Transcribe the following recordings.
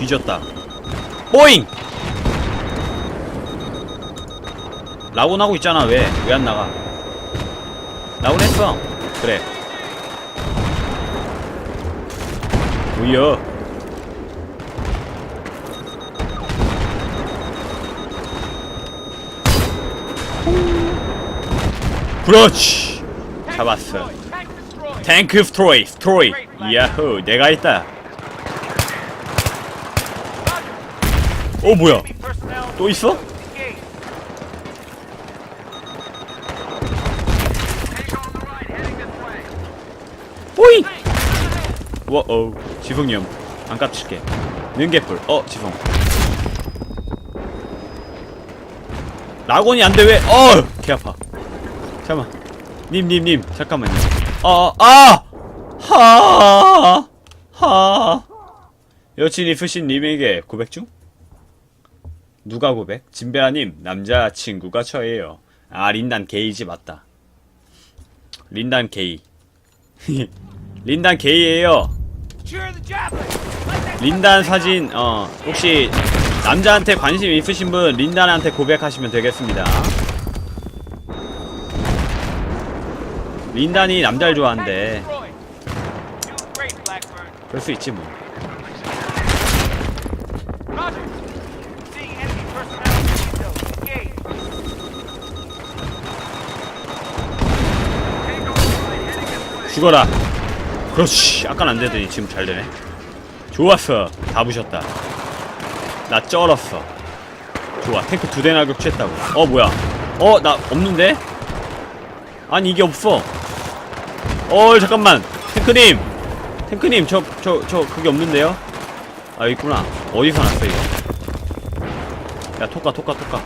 뒤졌다. 뽀잉! 라곤 하고 있잖아 왜? 왜 안 나가? 라곤 했어. 그래. 뭐야 그렇지. 잡았어. 탱크 스트로이 스트로이. 야호 내가 했다 어 뭐야 또 있어? 호이 와어 지붕이 형안 깝칠게 능개뿔 어 지붕 라곤이 안돼 왜? 어! 개 아파 잠깐만 님님님 잠깐만요 어아 하! 하! 여친 있으신 님에게 고백 중? 누가 고백? 진배아님 남자친구가 저예요. 아 린단 게이지 맞다. 린단 게이. 린단 게이에요. 린단 사진 어 혹시 남자한테 관심 있으신 분 린단한테 고백하시면 되겠습니다. 린단이 남자를 좋아한대. 그럴 수 있지 뭐 죽어라. 그렇지. 아까는 안되더니 지금 잘되네. 좋았어. 다 부셨다. 나 쩔었어. 좋아. 탱크 두 대나 격추했다고. 어 뭐야? 어 나 없는데? 아니 이게 없어. 어 잠깐만. 탱크님! 탱크님 저 저 저 그게 없는데요? 아 있구나. 어디서 났어 이거? 야 토까 토까 토까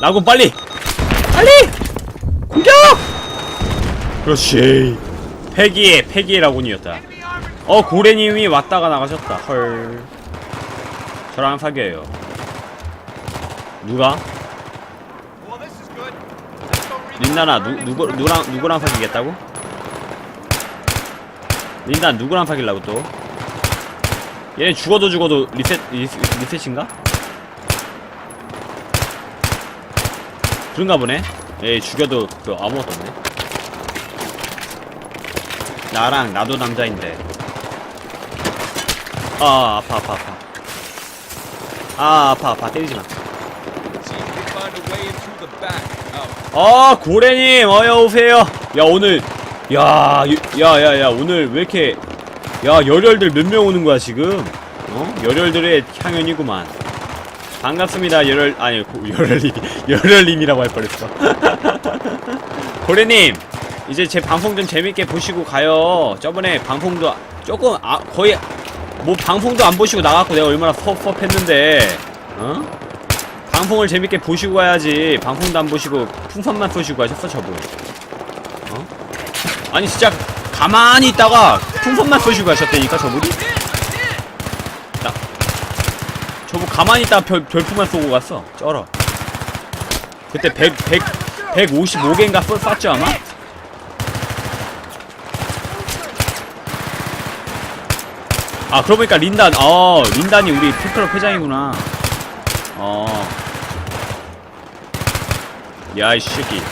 라곤 빨리! 빨리! 공격! 그렇지. 패기의 패기의 라곤이었다. 어 고래님이 왔다가 나가셨다. 헐. 저랑 사귀어요. 누가? 린다나 누 누구 누구랑 누구랑 사귀겠다고? 린다 누구랑 사귈라고 또? 얘네 죽어도 죽어도 리셋 리셋 리셋인가 그런가 보네. 얘 죽여도 그 아무것도 없네. 나랑 나도 남자인데. 아 아파 아파 아파. 아 아파 아파 때리지 마. 아 고래님 어여 오세요. 야 오늘 야 야야야 오늘 왜 이렇게 야 열혈들 몇 명 오는 거야 지금? 어 열혈들의 향연이구만. 반갑습니다. 열혈 아니 고- 열혈님 열혈님이라고 할 뻔했어. 고래님 이제 제 방송 좀 재밌게 보시고 가요. 저번에 방송도 조금 아 거의 뭐 방송도 안 보시고 나갔고 내가 얼마나 섭섭했는데 어? 방송을 재밌게 보시고 가야지. 방송도 안 보시고 풍선만 쏘시고 가셨어 저분. 어? 아니 진짜 가만히 있다가 풍선만 쏘시고 가셨다니까 저분이 저거 가만히 있다 별, 별풍만 쏘고 갔어. 쩔어. 그때 100, 100, 155개인가 쏘, 쐈죠 아마? 아 그러고 보니까 린단 어 린단이 우리 팬클럽 회장이구나. 어. 야 이 새끼.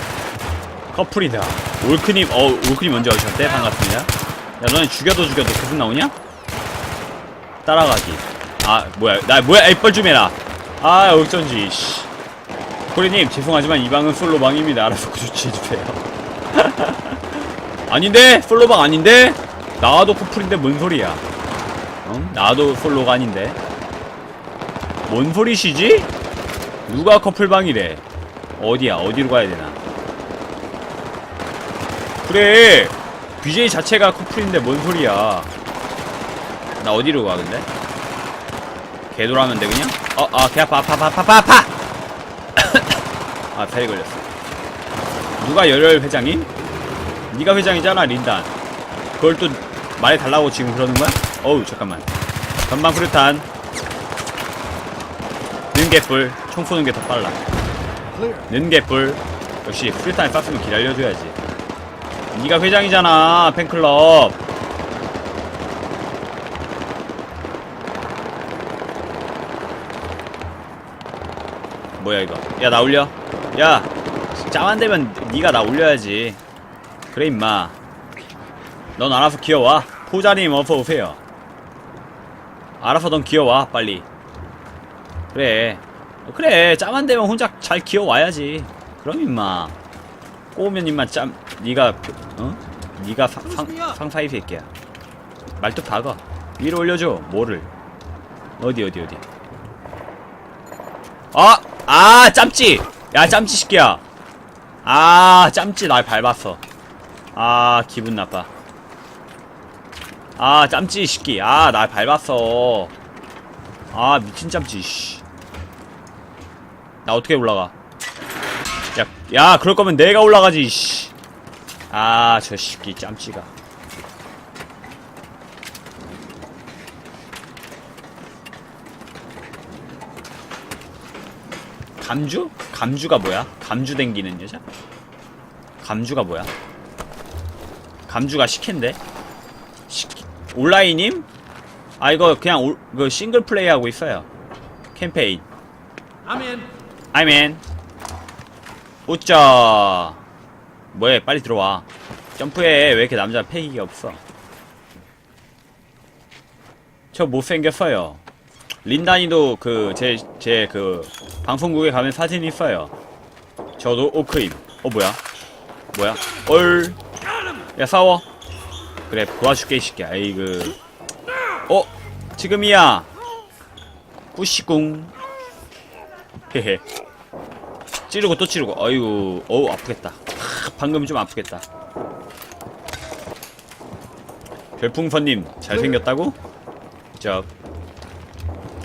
커플이다. 올크님 어 올크님 먼저 오셨대? 반갑습니다. 야 너네 죽여도 죽여도 계속 나오냐? 따라가기 아 뭐야. 나 뭐야? 애뻘 좀 해라. 아 어쩐지 씨. 코리님 죄송하지만 이 방은 솔로방입니다. 알아서 구조치해주세요. 아닌데? 솔로방 아닌데? 나도 커플인데 뭔 소리야? 어? 나도 솔로가 아닌데? 뭔 소리시지? 누가 커플방이래? 어디야? 어디로 가야 되나? 그래. BJ 자체가 커플인데 뭔 소리야? 나 어디로 가 근데? 개돌아면 돼 그냥? 어, 아, 개 아파, 아파, 아파, 아파, 아파! 아, 살이 걸렸어. 누가 열혈 회장임? 네가 회장이잖아, 린단. 그걸 또 말해달라고 지금 그러는 거야? 어우, 잠깐만. 전방 후르탄. 는개뿔. 총 쏘는 게 더 빨라. 는개뿔. 역시 후르탄을 쐈으면 기다려줘야지. 네가 회장이잖아 팬클럽 뭐야 이거? 야 나 올려. 야 짱안 되면 네가 나 올려야지. 그래 임마. 넌 알아서 기어와. 포자님 어서 오세요. 알아서 넌 기어와 빨리. 그래. 어, 그래 짬안 되면 혼자 잘 기어와야지. 그럼 임마. 꼬우면 임마 짬 니가 어? 니가 상, 상, 상사이 새끼야. 말뚝 박아 위로 올려줘 뭐를. 어디 어디 어디? 아! 아 짬찌. 야 짬찌 새끼야. 아 짬찌 날 밟았어. 아 기분 나빠. 아 짬찌 새끼. 아 날 밟았어. 아 미친 짬찌 씨. 나 어떻게 올라가? 야, 야 그럴 거면 내가 올라가지 씨. 아, 저 새끼 짬찌가. 감주? 감주가 뭐야? 감주 댕기는 여자? 감주가 뭐야? 감주가 시캔데? 시... 온라인임? 아 이거 그냥 올, 그 싱글 플레이 하고 있어요. 캠페인. I'm in. 웃자. 뭐해, 빨리 들어와. 점프해. 왜 이렇게 남자 패기가 없어? 저 못생겼어요. 린다니도 그, 제, 제 그, 방송국에 가면 사진 있어요. 저도 오크임. 어, 뭐야? 뭐야? 얼. 야, 싸워. 그래, 도와줄게, 이 새끼야. 에이그. 어? 지금이야. 뿌시궁. 헤헤. 찌르고 또 찌르고 아이고 어우 아프겠다 하, 방금 좀 아프겠다 별풍선님 잘생겼다고? 저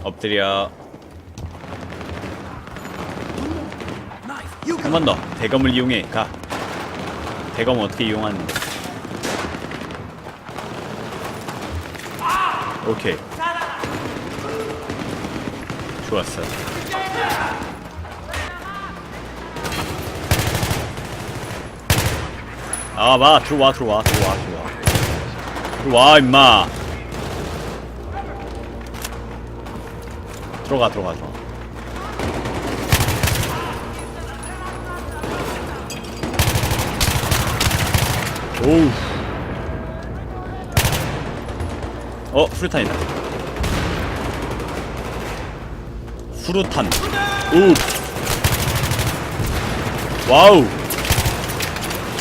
엎드려. 한 번 더. 대검을 이용해. 가. 대검 어떻게 이용하는데? 오케이. 좋았어. 아, 봐. 들어와, 들어와, 들어와, 들어와. 들어와, 임마. 들어가, 들어가, 들어가. 오우. 어, 수류탄이다. 수류탄. 오. 와우.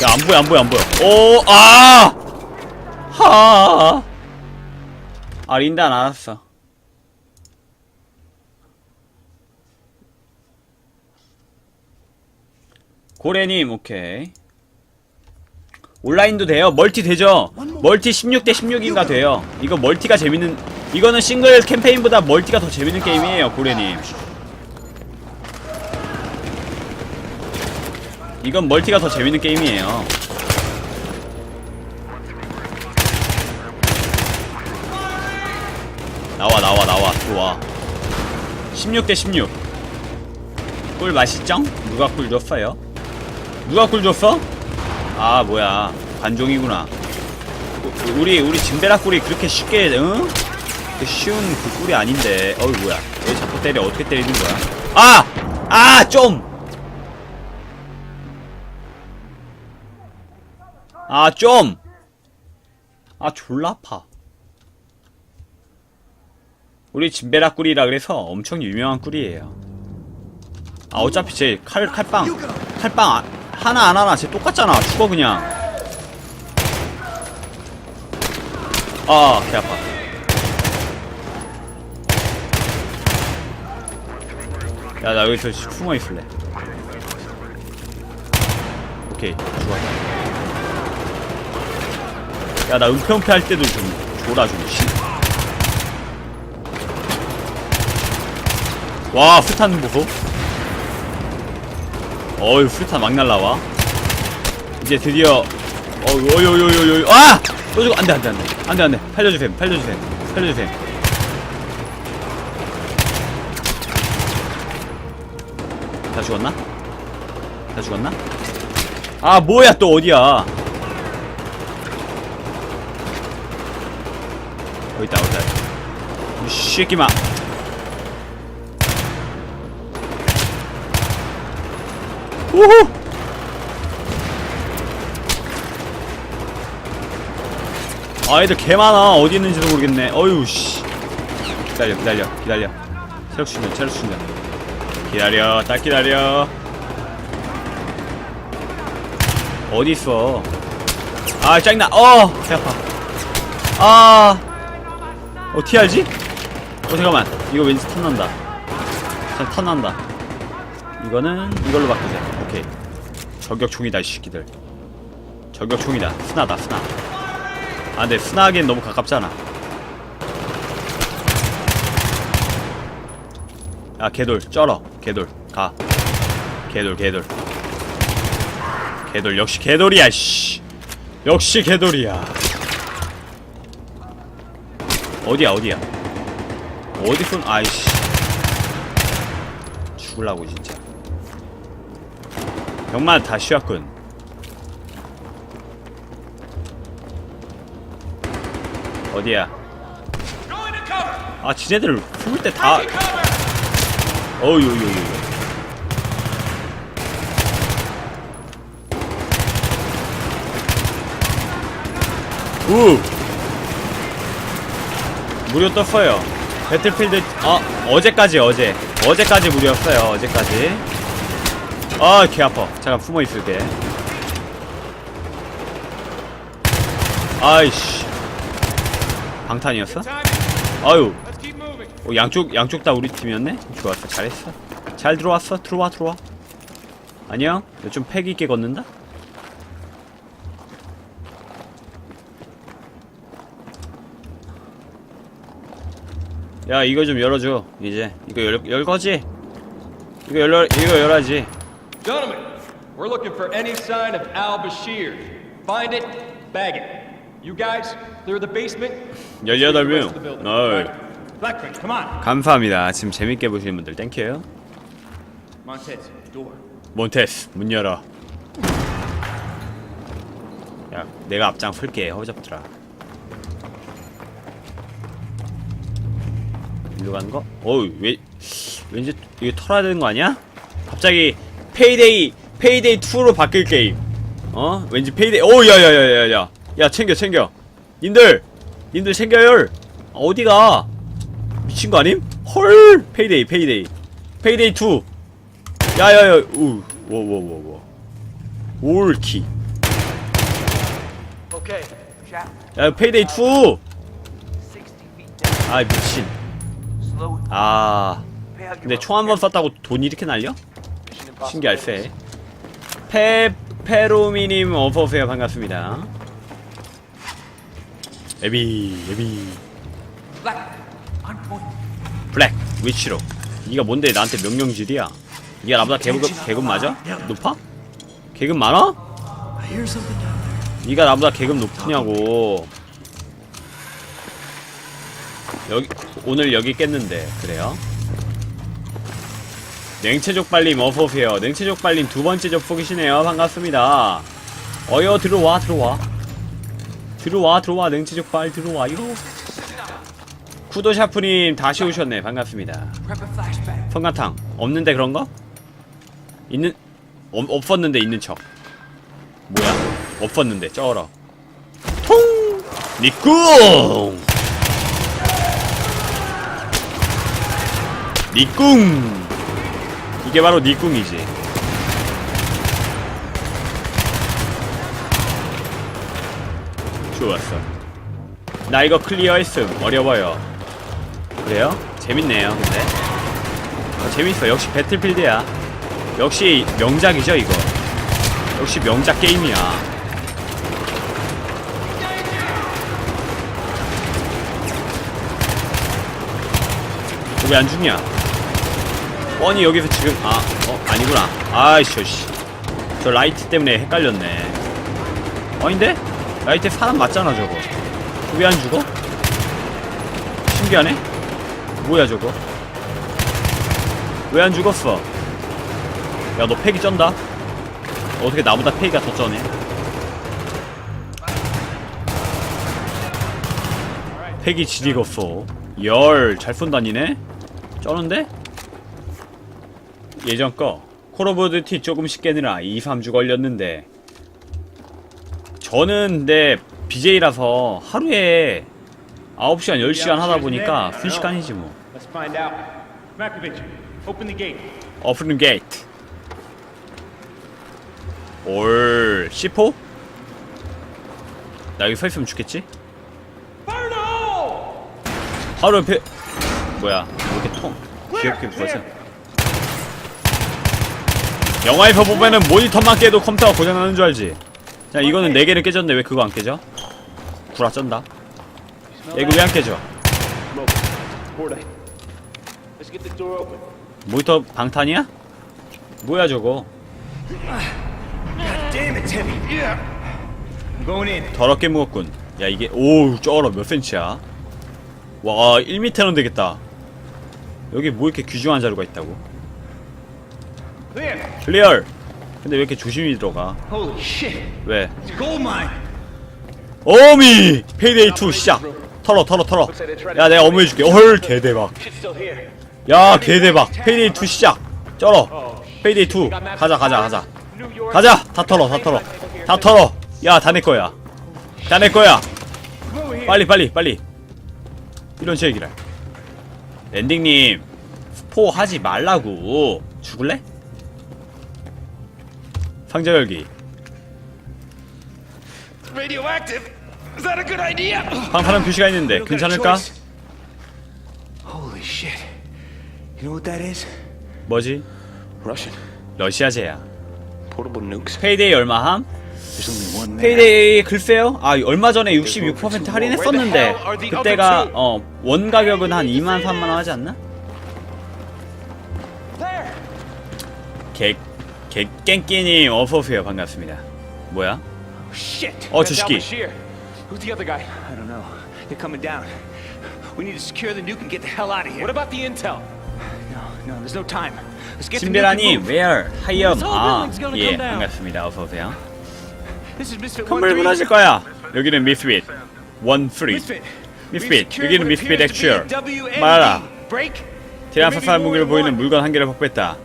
야, 안 보여, 안 보여, 안 보여. 오, 아! 하! 아, 린단 알았어. 고래님, 오케이. 온라인도 돼요. 멀티 되죠? 멀티 16대 16인가 돼요. 이거 멀티가 재밌는, 이거는 싱글 캠페인보다 멀티가 더 재밌는 게임이에요, 고래님. 이건 멀티가 더 재밌는 게임이에요. 나와 나와 나와 들어와 16대 16 꿀 맛있죠? 누가 꿀 줬어요? 누가 꿀 줬어? 아 뭐야 관종이구나 우- 우리 우리 짐베라 꿀이 그렇게 쉽게 응? 그 쉬운 그 꿀이 아닌데 어이 뭐야 왜 자꾸 때려 어떻게 때리는 거야 아! 아 좀! 아, 좀! 아, 졸라 아파. 우리 진베라 꿀이라 그래서 엄청 유명한 꿀이에요. 아, 어차피 제 칼, 칼빵, 칼빵, 아- 하나 안 하나 쟤 똑같잖아. 죽어, 그냥. 아, 개 아파. 야, 나 여기서 숨어 있을래. 오케이, 좋았다. 야, 나 은폐은폐 할 때도 좀 줘라, 좀, 씨. 와, 수탄 보소. 어이 수류탄 막 날라와. 이제 드디어 어이 어이 어이 어이 어이 아! 또 죽어. 안돼 안돼 안돼. 안돼 안돼. 살려주셈 팔려주셈 팔려주셈. 다 죽었나? 다 죽었나? 아 뭐야 또 어디야? 어있다 어있다. 이 새끼마 우후 아 애들 개 많아. 어디 있는지도 모르겠네. 어휴 씨. 기다려 기다려 기다려. 체력 충전 체력 충전. 기다려 딱 기다려. 어디 있어? 아 짜증나. 어 배 아파. 아. 어떻게 알지? 어 잠깐만. 이거 왠지 탐난다. 참 탐난다 이거는 이걸로 바꾸자. 오케이. 저격총이다 이 새끼들. 저격총이다. 스나다 스나. 아 근데 스나하기엔 너무 가깝잖아. 아 개돌. 쩔어. 개돌. 가. 개돌 개돌. 개돌. 역시 개돌이야 씨. 역시 개돌이야. 어디야 어디야? 어디 쏜 아이씨. 죽을라고 진짜 병만 다 쉬었군. 어디야? 아 지네들 숨을 때다 어유유유 우! 무료 떴어요. 배틀필드 아 어제까지 어제. 어제까지 무료였어요 어제까지 아 개 아파. 잠깐 숨어 있을게 아이씨. 방탄이었어? 아유. 어, 양쪽 양쪽 다 우리 팀이었네? 좋았어. 잘했어. 잘 들어왔어. 들어와 들어와. 안녕. 좀 패기 있게 걷는다? 야 이거 좀 열어줘. 이제. 이거 열, 열 거지? 이거 열어 이거 열어야지 Gentlemen, we're looking for any sign of Al Bashir. Find it, bag it. You guys, clear the basement. clear the rest of the 18명 building. 어이. Blackman, come on. 감사합니다 지금 재밌게 보시는 분들 땡큐요 Montez, door. 몬테스 문 열어 야 내가 앞장 설게 허접들아 일로 가는 거? 어우 왜 왠지 이거 털어야 되는 거 아니야? 갑자기 페이데이 페이데이 2로 바뀔 게임. 어? 왠지 페이데이 오 야야야야야. 야 챙겨 챙겨. 님들 님들 챙겨요. 어디가? 미친 거 아님? 헐! 페이데이 페이데이. 페이데이 2 야야야 우 워워워워. 올키. 야 페이데이 2 60 feet down. 아. 미친. 아 근데 총 한 번 쐈다고 돈 이렇게 날려? 신기할세 페 페로미님 어서오세요 반갑습니다 에비 에비. 블랙 위치로 니가 뭔데 나한테 명령질이야 니가 나보다 계급, 계급 맞아? 높아? 계급 많아? 니가 나보다 계급 높으냐고 여기 오늘 여기 깼는데 그래요? 냉채족발님 어서오세요. 냉채족발님 두 번째 접속이시네요. 반갑습니다. 어여 들어와 들어와. 들어와 들어와 냉채족발 들어와요 쿠도샤프님 다시 오셨네. 반갑습니다. 성가탕 없는데 그런 거? 있는 없, 없었는데 있는 척. 뭐야? 없었는데 쩔어. 통! 니꿍! 니꿍 이게 바로 니꿍이지 좋았어 나 이거 클리어했음 어려워요 그래요? 재밌네요 근데 어, 재밌어. 역시 배틀필드야. 역시 명작이죠, 이거. 역시 명작 게임이야. 왜 안 죽냐? 뻔히 여기서 지금 아, 어, 아니구나. 아이씨, 씨. 저 라이트 때문에 헷갈렸네. 아닌데? 라이트 사람 맞잖아, 저거. 왜 안 죽어? 신기하네? 뭐야, 저거? 왜 안 죽었어? 야, 너 패기 쩐다? 어떻게 나보다 패기가 더 쩌네? 팩이 지리겠어 열잘 쏜다니네 쩌는데? 예전 거 콜 오브 듀티 조금씩 깨느라 2, 3주 걸렸는데 저는 근데 BJ라서 하루에 9시간, 10시간 하다 보니까 순식간이지 뭐 Let's find out. Markovich, open the gate. 올 C4? 나 여기 서 있으면 죽겠지? 옆에 뭐야 왜 이렇게 통 귀엽게 부어져 영화에서 보면은 모니터만 깨도 컴퓨터가 고장나는 줄 알지 자 이거는 4개를 깨졌는데 왜 그거 안 깨져? 구라 쩐다 야 이거 왜 안 깨져. 모니터 방탄이야? 뭐야 저거. 더럽게 무겁군. 야 이게 오우 쩔어 몇 센치야? 와 1m는 되겠다. 여기 뭐 이렇게 귀중한 자료가 있다고? 클리어. 근데 왜 이렇게 조심히 들어가? 왜? 어미 페이데이 2 시작. 털어 털어 털어. 야 내가 어머해줄게. 헐 개대박. 야 개대박. 페이데이 2 시작. 쩔어. 페이데이 2 가자 가자 가자. 가자 다 털어 다 털어 다 털어. 야 다 내 거야. 다 내 거야. Move here. 빨리 빨리 빨리 이런 얘기를 랜딩님 스포 하지 말라고 죽을래? 상자 열기 Radioactive. Is that a good idea? 방파능 표시가 있는데 괜찮을까? choice. Holy shit. You know what that is? 뭐지? Russian. 러시아제야 Portable nukes. 페이데이 얼마함? 페이데이 글쎄요 아 얼마 전에 66% 할인했었는데 그때가 어 원 가격은 한 2만 3만 원 하지 않나? 개 개 깽끼님 어서오세요 반갑습니다 뭐야? 어, 저 새끼. Who's the other guy? I don't know. They're coming down. We need to secure the nuke and get the hell out of here. What about the intel? No, no, there's no time. Let's get the 신베라님, where? 하이엄. 아, 예, down. 반갑습니다. 어서 오세요. This is Misfit 건물 1-3. 무너질 거야. 여기는 미스빗. 원 프리. Misfit. Misfit. We've secured 여기는 Actual. WMD. 말하라. Break. 대한 There may be 사살 more 무기를 보이는. 물건 한 개를 확보했다.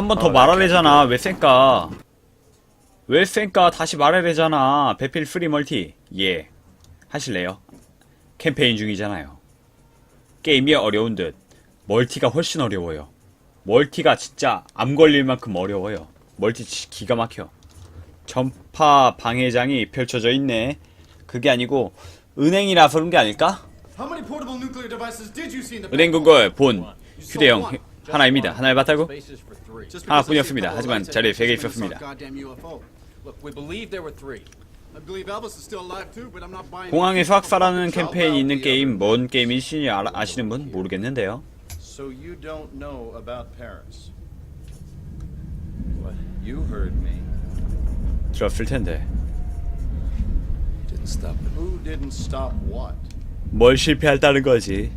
한 번더 말하래잖아. 왜 쌩까? 왜 쌩까? 다시 말하래잖아. 배필 프리 멀티. 예. 하실래요? 캠페인 중이잖아요. 게임이 어려운 듯 멀티가 훨씬 어려워요. 멀티가 진짜 암 걸릴 만큼 어려워요. 멀티 치- 기가 막혀. 전파 방해장이 펼쳐져 있네. 그게 아니고 은행이라서 그런 게 아닐까? 은행 구걸 본 휴대용 휴- 하나입니다. 하나를 봤다고? Spaces for three. Just 하나 because I see a 뿐이었습니다. couple of 하지만 자리에 I 세개 just saw 있었습니다. 공항에서 학살하는 캠페인이 있는 게임 뭔 게임이신지 아, 아시는 분 모르겠는데요. 들었을 텐데? 뭘 실패했다는 거지.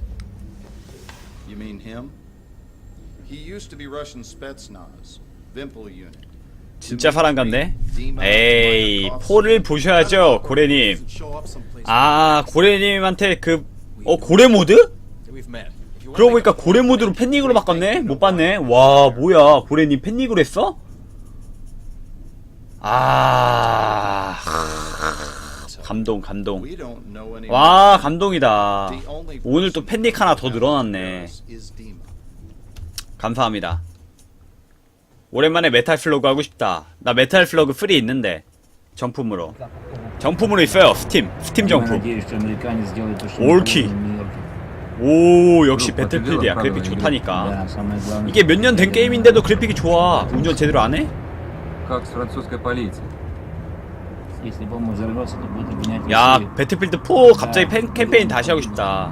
You mean him? He used to be Russian Spetsnaz, Vimpel unit. 진짜 사람 같네. 에이 포를 보셔야죠 고래님. 아 고래님한테 그 어 고래 모드? 그러고 보니까 고래 모드로 팬닉으로 바꿨네. 못 봤네. 와 뭐야 고래님 팬닉으로 했어? 아 감동 감동. 와 감동이다. 오늘 또 팬닉 하나 더 늘어났네. 감사합니다. 오랜만에 메탈 슬로그 하고 싶다. 나 메탈 슬로그 프리 있는데. 정품으로. 정품으로 있어요. 스팀. 스팀 정품. 올키. 오 역시 배틀필드야 그래픽 좋다니까 이게 몇 년 된 게임인데도 그래픽이 좋아 운전 제대로 안 해? 야 배틀필드 4 갑자기 팬, 캠페인 다시 하고 싶다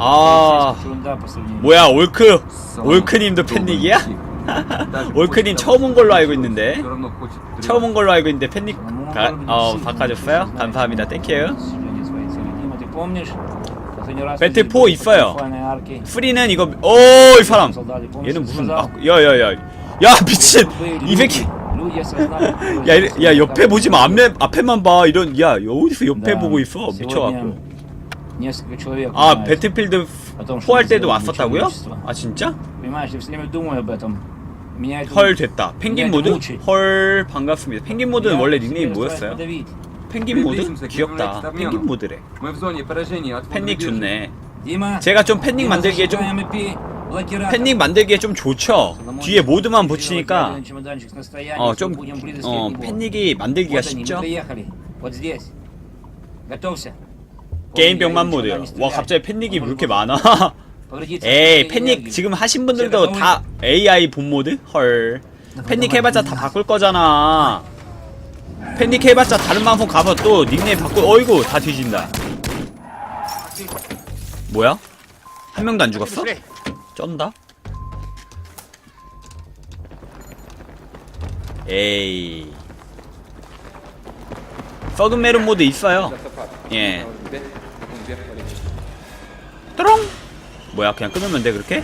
아 뭐야 올크? 올크님도 팬닉이야? 올크님 처음 온 걸로 알고 있는데. 처음 온 걸로 알고 있는데 팬닉 가, 어 바꿔줬어요? 감사합니다. 땡큐. 배틀4 있어요. 프리는 이거 오이 사람. 얘는 무슨 야야야. 아, 야 미친. 이 새끼 야, 야 옆에 보지 마. 앞에, 앞에만 봐. 이런 야 어디서 옆에 보고 있어? 미쳐갖고. 아 배틀필드 4할 때도 왔었다고요? 아 진짜? 헐 됐다. 펭귄 모드? 헐 반갑습니다. 펭귄 모드는 원래 닉네임 뭐였어요? 펭귄 모드? 귀엽다. 펭귄 모드래. 팬닉 좋네. 제가 좀 팬닉 만들기에 좀 팬닉 만들기에 좀 좋죠? 뒤에 모드만 붙이니까. 어 좀 어 팬닉이 만들기가 쉽죠? 게임 병만 모드요. 와 갑자기 팬닉이 왜 이렇게 많아? 에이 팬닉 지금 하신 분들도 다 AI 본 모드? 헐. 팬닉 해봤자 다 바꿀 거잖아. 팬닉 해봤자 다른 방송 가서 또 닉네임 바꾸 어이구 다 뒤진다. 뭐야? 한 명도 안 죽었어? 쩐다? 에이. 썩은 메론 모드 있어요. 예 뚜롱 뭐야 그냥 끊으면 돼 그렇게?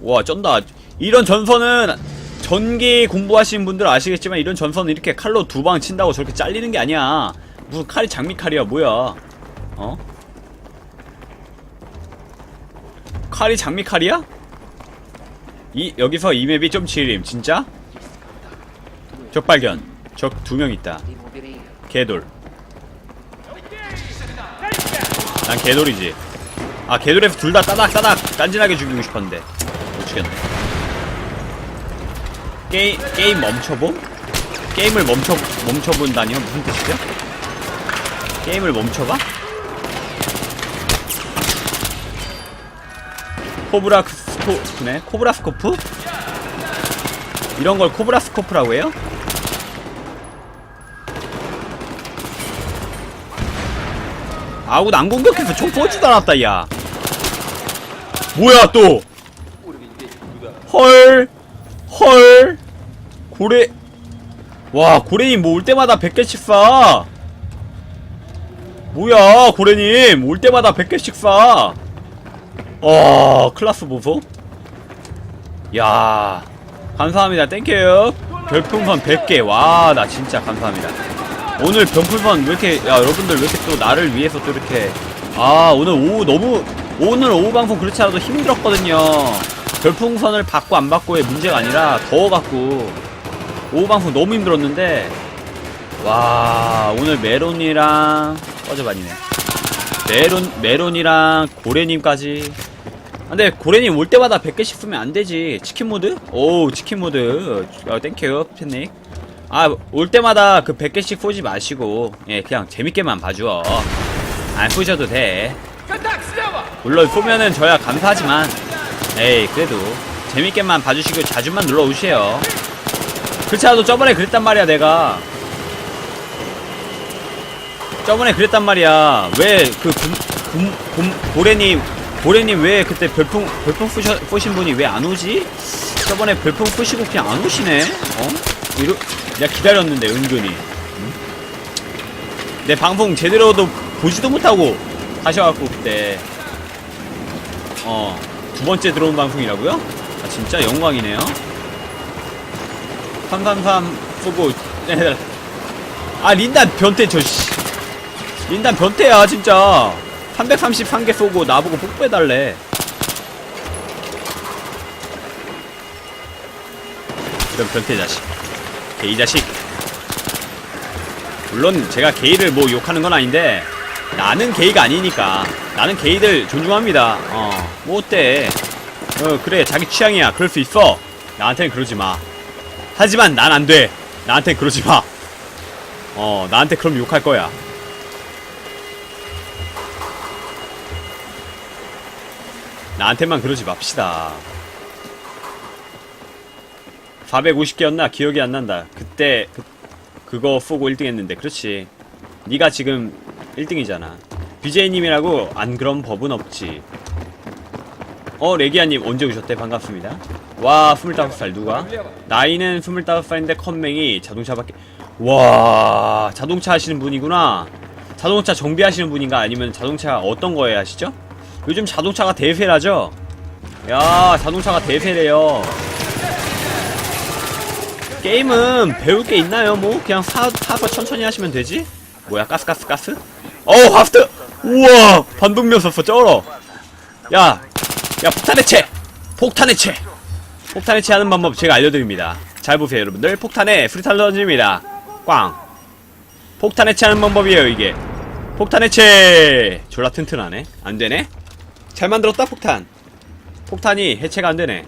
와 쩐다 이런 전선은 전기 공부하시는 분들 아시겠지만 이런 전선은 이렇게 칼로 두 방 친다고 저렇게 잘리는 게 아니야 무슨 칼이 장미칼이야 뭐야 어? 칼이 장미칼이야? 이 여기서 이 맵이 좀 치림 진짜? 적 발견 적 두 명 있다 개돌 난 개돌이지 아 개돌에서 둘 다 따닥 따닥 깐진하게 죽이고 싶었는데 못 죽였네 게임 게임 멈춰봄? 게임을 멈춰 멈춰본다니요 무슨 뜻이죠? 게임을 멈춰봐? 코브라 스코프네 코브라 스코프? 이런 걸 코브라 스코프라고 해요? 아군 안 공격해서 총 쏘지도 않았다 야 뭐야 또 헐, 헐, 고래, 와, 고래님 뭐 올 때마다 100개씩 쏴. 뭐야, 고래님, 올 때마다 100개씩 쏴. 와, 클라스 보소? 야, 감사합니다. 땡큐. 별풍선 100개. 와, 나 진짜 감사합니다. 오늘 별풍선 왜 이렇게, 야, 여러분들 왜 이렇게 또 나를 위해서 또 이렇게, 아, 오늘 오후 너무, 오늘 오후 방송 그렇지 않아도 힘들었거든요. 별풍선을 받고 안 받고의 문제가 아니라 더워갖고 오후 방송 너무 힘들었는데 와 오늘 메론이랑 꺼져반이네. 메론 메론이랑 고래님까지. 근데 고래님 올 때마다 100개씩 쓰면 안 되지. 치킨 모드? 오 치킨 모드. 어, 땡큐 팬닉 아 올 때마다 그 100개씩 쏘지 마시고 예 그냥 재밌게만 봐줘 안 쏘셔도 돼. 물론 쏘면은 저야 감사하지만 에이 그래도 재밌게만 봐주시고 자주만 눌러오세요. 그렇지 않아도 저번에 그랬단 말이야 내가. 저번에 그랬단 말이야. 왜그 고래님 고래님 왜 그때 별풍 별풍 푸셔, 푸신 분이 왜 안 오지? 저번에 별풍 푸시고 그냥 안 오시네? 어? 이러 내가 기다렸는데 은근히 응? 내 방송 제대로도 보지도 못하고 하셔갖고 그때 어 두 번째 들어온 방송이라고요? 아 진짜 영광이네요. 333 쏘고 아 린단 변태 저 씨. 린단 변태야 진짜. 333개 쏘고 나보고 뽀뽀해달래. 이런 변태 자식. 게이 자식. 물론 제가 게이를 뭐 욕하는 건 아닌데 나는 게이가 아니니까. 나는 게이들 존중합니다. 어뭐 어때? 어 그래 자기 취향이야. 그럴 수 있어. 나한테는 그러지 마. 하지만 난 안 돼. 나한테 그러지 마어 나한테 그럼 욕할 거야. 나한테만 그러지 맙시다 450개였나? 기억이 안 난다. 그때 그, 그거 쏘고 1등 했는데 그렇지. 네가 지금 1등이잖아. BJ님이라고 안 그런 법은 없지. 어 레기아님 언제 오셨대? 반갑습니다. 와 25살 누가? 나이는 25살인데 컴맹이 자동차밖에 와 자동차 하시는 분이구나. 자동차 정비하시는 분인가? 아니면 자동차 어떤 거에 하시죠? 요즘 자동차가 대세라죠? 야 자동차가 대세래요 게임은 배울 게 있나요? 뭐 그냥 사, 사서 천천히 하시면 되지? 뭐야 가스 가스 가스? 어우 하프트! 우와 반동면 썼어 쩔어 야! 야 폭탄 해체! 폭탄 해체! 폭탄 해체하는 방법 제가 알려드립니다 잘 보세요 여러분들 폭탄에 수리탄 던집니다 꽝 폭탄 해체하는 방법이에요 이게 폭탄 해체 졸라 튼튼하네 안되네 잘 만들었다 폭탄 폭탄이 해체가 안되네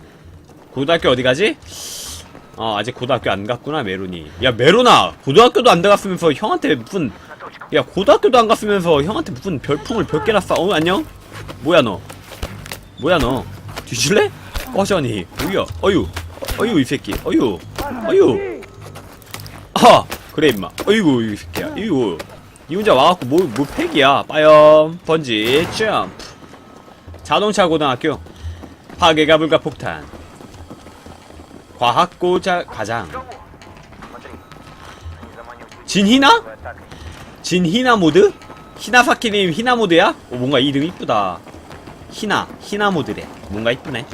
고등학교 어디 가지? 어 아직 고등학교 안 갔구나 메론이. 야 메론아 고등학교도 안 들어갔으면서 형한테 무슨 야 고등학교도 안 갔으면서 형한테 무슨 별풍을 몇 개나 쏴어 안녕? 뭐야 너? 뭐야 너? 뒤질래? 어전이 뭐야 어유 어유 이 새끼 어유 어유. 아 그래 임마. 어이구 이 새끼야 어이구. 이 혼자 와갖고 뭐, 뭐 팩이야? 빠염 번지 점프. 자동차 고등학교. 파괴가 불가 폭탄 과학고자 가장 진희나? 진희나 모드? 히나사키님 히나 모드야? 오 뭔가 이름 이쁘다 히나 히나 모드래 뭔가 이쁘네